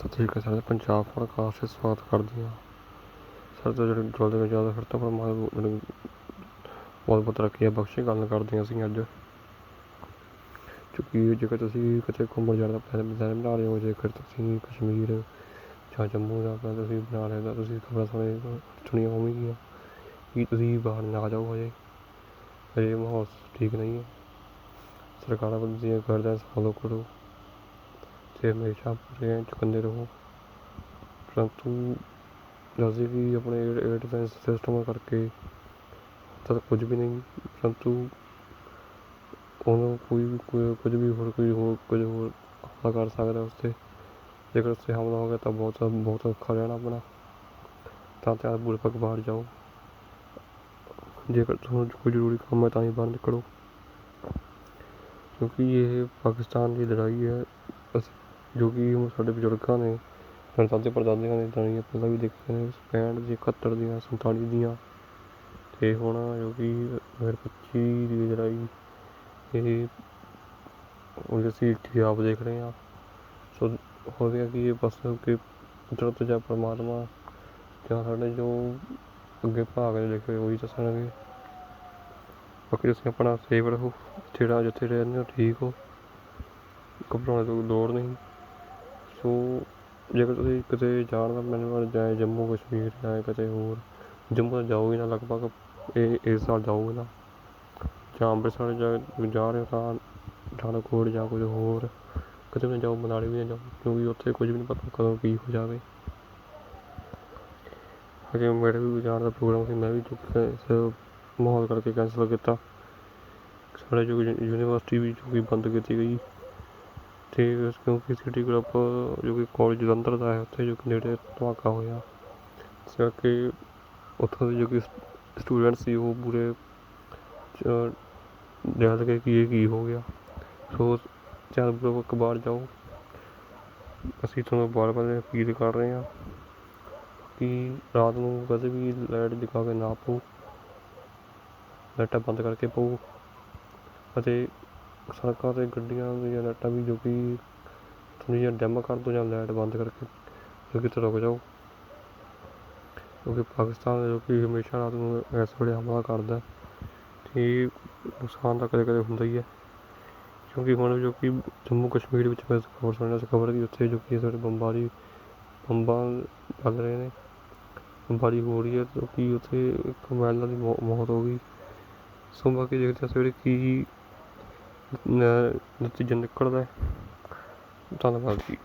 ਸਤਿ ਸ਼੍ਰੀ ਅਕਾਲ ਸਾਰੇ ਪੰਜਾਬ ਪੋਡਕਾਸਟ 'ਤੇ ਸਵਾਗਤ ਕਰਦੇ ਹਾਂ। ਸਰ ਤੋਂ ਜਿਹੜੇ ਜਲਦੀ ਤੋਂ ਜਲਦ ਫਿਰ ਤੋਂ ਪਰਮਾਤਮਾ ਬਹੁਤ ਬਹੁਤ ਤਰੱਕੀ ਹੈ ਬਖਸ਼ੇ ਗੱਲ ਕਰਦੇ ਹਾਂ ਅਸੀਂ ਅੱਜ। ਕਿਉਂਕਿ ਜੇਕਰ ਤੁਸੀਂ ਕਿਤੇ ਘੁੰਮਣ ਜਾਣ ਦਾ ਪਲਾਨ ਬਣਾ ਰਹੇ ਹੋ ਜੇਕਰ ਤੁਸੀਂ ਕਸ਼ਮੀਰ ਜਾਂ ਜੰਮੂ ਦਾ ਪਲਾਨ ਤੁਸੀਂ ਬਣਾ ਰਹੇ ਹੋ ਤੁਸੀਂ ਖਬਰਾਂ ਸੁਣੇ ਸੁਣੀਆਂ ਹੋਣਗੀਆਂ। ਕਿ ਤੁਸੀਂ ਬਾਹਰ ਨਾ ਜਾਓ ਹਜੇ? ਹਜੇ ਮਾਹੌਲ ਠੀਕ ਨਹੀਂ ਹੈ। ਸਰਕਾਰਾਂ ਵੱਲੋਂ ਦੀਆਂ ਗਾਈਡਲਾਈਨਸ ਫੋਲੋ ਕਰੋ। ਅਤੇ ਹਮੇਸ਼ਾ ਪੂਰੇ ਚੁਕੰਦੇ ਰਹੋ। ਪਰੰਤੂ ਅਸੀਂ ਵੀ ਆਪਣੇ ਏਅਰ ਡਿਫੈਂਸ ਸਿਸਟਮ ਕਰਕੇ ਤਾਂ ਕੁਝ ਵੀ ਨਹੀਂ, ਪਰੰਤੂ ਉਹਨੂੰ ਕੋਈ ਵੀ, ਕੋਈ, ਕੁਝ ਵੀ ਹੋਰ, ਕੋਈ ਹੋਰ, ਕੁਝ ਹੋਰ ਹਮਲਾ ਕਰ ਸਕਦਾ ਉਸ 'ਤੇ। ਜੇਕਰ ਉਸ 'ਤੇ ਹਮਲਾ ਹੋ ਗਿਆ ਤਾਂ ਬਹੁਤ ਬਹੁਤ ਔਖਾ ਰਹਿਣਾ ਆਪਣਾ। ਤਾਂ ਤਿਆਰ ਬਾਹਰ ਜਾਓ। ਜੇਕਰ ਤੁਹਾਨੂੰ ਕੋਈ ਜ਼ਰੂਰੀ ਕੰਮ ਹੈ ਤਾਂ ਹੀ ਬਾਹਰ ਨਿਕਲੋ। ਕਿਉਂਕਿ ਇਹ ਪਾਕਿਸਤਾਨ ਦੀ ਲੜਾਈ ਹੈ। ਅਸੀਂ ਜੋ ਕਿ ਹੁਣ ਸਾਡੇ ਬਜ਼ੁਰਗਾਂ ਨੇ ਸਾਡੇ ਦਾਦੇ ਪੜਦਾਦਿਆਂ ਨੇ ਲੜਾਈਆਂ ਪਹਿਲਾਂ ਵੀ ਦੇਖੀਆਂ ਨੇ, ਪੈਂਹਠ ਦੀਆਂ ਇਕਹੱਤਰ ਦੀਆਂ, ਸੰਤਾਲੀ ਦੀਆਂ। ਅਤੇ ਹੁਣ ਜੋ ਕਿ ਦੋ ਹਜ਼ਾਰ ਪੱਚੀ ਦੀ ਲੜਾਈ ਇਹ ਹੁਣ ਅਸੀਂ ਇੱਥੇ ਆਪ ਦੇਖ ਰਹੇ ਹਾਂ। ਸੋ ਹੋ ਗਿਆ ਕਿ ਇਹ ਬਸ ਕਿ ਕੁਦਰਤ ਜਾਂ ਪਰਮਾਤਮਾ ਜਾਂ ਸਾਡੇ ਜੋ ਅੱਗੇ ਭਾਗ ਨੇ ਲਿਖੇ ਹੋਏ ਉਹੀ ਦੱਸਣਗੇ। ਬਾਕੀ ਤੁਸੀਂ ਆਪਣਾ ਸੇਫ ਰਹੋ, ਜਿਹੜਾ ਜਿੱਥੇ ਰਹਿੰਦੇ ਹੋ, ਠੀਕ ਹੋ। ਘਬਰਾਉਣ ਦੀ ਲੋੜ ਨਹੀਂ। ਸੋ, ਜੇਕਰ ਤੁਸੀਂ ਕਿਤੇ ਜਾਣ ਦਾ ਮੈਨੂੰ ਜਾਏ ਜੰਮੂ ਕਸ਼ਮੀਰ ਜਾਂ ਕਿਤੇ ਹੋਰ, ਜੰਮੂ ਤਾਂ ਜਾਓਗੇ ਨਾ, ਲਗਭਗ ਇਹ, ਇਸ ਸਾਲ ਜਾਓਗੇ ਨਾ। ਜਾਂ ਅੰਮ੍ਰਿਤਸਰ ਜਾ ਜਾ ਰਹੇ ਹੋ ਤਾਂ ਪਠਾਨਕੋਟ ਜਾਂ ਕੁਝ ਹੋਰ, ਕਿਤੇ ਵੀ ਨਾ ਜਾਓ, ਮਨਾਲੀ ਵੀ ਨਾ ਜਾਓ, ਕਿਉਂਕਿ ਉੱਥੇ ਕੁਝ ਵੀ ਨਹੀਂ ਪਤਾ ਕਦੋਂ ਕੀ ਹੋ ਜਾਵੇ। ਅਜੇ ਮੇਰੇ ਵੀ ਜਾਣ ਦਾ ਪ੍ਰੋਗਰਾਮ ਸੀ, ਮੈਂ ਵੀ ਚੁੱਕ ਇਸ ਮਾਹੌਲ ਕਰਕੇ ਕੈਂਸਲ ਕੀਤਾ। ਸਾਡੇ ਜੋ ਯੂਨੀਵਰਸਿਟੀ ਵੀ ਜੋ ਕਿ ਬੰਦ ਕੀਤੀ ਗਈ। ਅਤੇ ਇਸ ਕਿਉਂਕਿ ਸਿਟੀ ਗਰੁੱਪ ਜੋ ਕਿ ਕੋਲਜ ਜਲੰਧਰ ਦਾ ਹੈ, ਉੱਥੇ ਜੋ ਕਿ ਨੇੜੇ ਧਮਾਕਾ ਹੋਇਆ। ਇਸ ਕਰਕੇ ਉੱਥੋਂ ਦੇ ਜੋ ਕਿ ਸਟੂਡੈਂਟ ਸੀ, ਉਹ ਪੂਰੇ ਡਰ ਗਏ ਕਿ ਇਹ ਕੀ ਹੋ ਗਿਆ। ਸੋ ਧਿਆਨਪੂਰਵਕ ਬਾਹਰ ਜਾਓ। ਅਸੀਂ ਤੁਹਾਨੂੰ ਬਾਰ ਬਾਰ ਅਪੀਲ ਕਰ ਰਹੇ ਹਾਂ ਕਿ ਰਾਤ ਨੂੰ ਕਦੇ ਵੀ ਲਾਈਟ ਦਿਖਾ ਕੇ ਨਾ ਪਾਓ। ਲਾਈਟਾਂ ਬੰਦ ਕਰਕੇ ਪਾਓ। ਅਤੇ ਸੜਕਾਂ 'ਤੇ ਗੱਡੀਆਂ ਦੀਆਂ ਲਾਈਟਾਂ ਵੀ ਜੋ ਕਿ ਥੋੜ੍ਹੀਆਂ ਜਿਹੀਆਂ ਡਿਮ ਕਰ ਦਿਉ ਜਾਂ ਲਾਈਟ ਬੰਦ ਕਰਕੇ ਜੋ ਕਿਤੇ ਰੁਕ ਜਾਓ। ਕਿਉਂਕਿ ਪਾਕਿਸਤਾਨ ਜੋ ਕਿ ਹਮੇਸ਼ਾ ਰਾਤ ਨੂੰ ਇਸ ਵੇਲੇ ਹਮਲਾ ਕਰਦਾ ਅਤੇ ਨੁਕਸਾਨ ਤਾਂ ਕਦੇ ਕਦੇ ਹੁੰਦਾ ਹੀ ਹੈ। ਕਿਉਂਕਿ ਹੁਣ ਜੋ ਕਿ ਜੰਮੂ ਕਸ਼ਮੀਰ ਵਿੱਚ ਮੈਂ ਖਬਰ ਸੁਣਿਆ ਸੀ, ਖਬਰ ਕਿ ਉੱਥੇ ਜੋ ਕਿ ਸਾਡੇ ਬੰਬਾਰੀ, ਬੰਬਾਂ ਚੱਲ ਰਹੇ ਨੇ। ਬੰਬਾਰੀ ਹੋ ਰਹੀ ਹੈ, ਜੋ ਕਿ ਉੱਥੇ ਇੱਕ ਮਹਿਲਾ ਦੀ ਮੌ- ਮੌਤ ਹੋ ਗਈ। ਸੋ ਬਾਕੀ ਦੇਖਦੇ ਹਾਂ ਸਵੇਰੇ ਕੀ ਨਤੀਜਾ ਨਿਕਲਦਾ ਧੰਨਵਾਦ ਜੀ।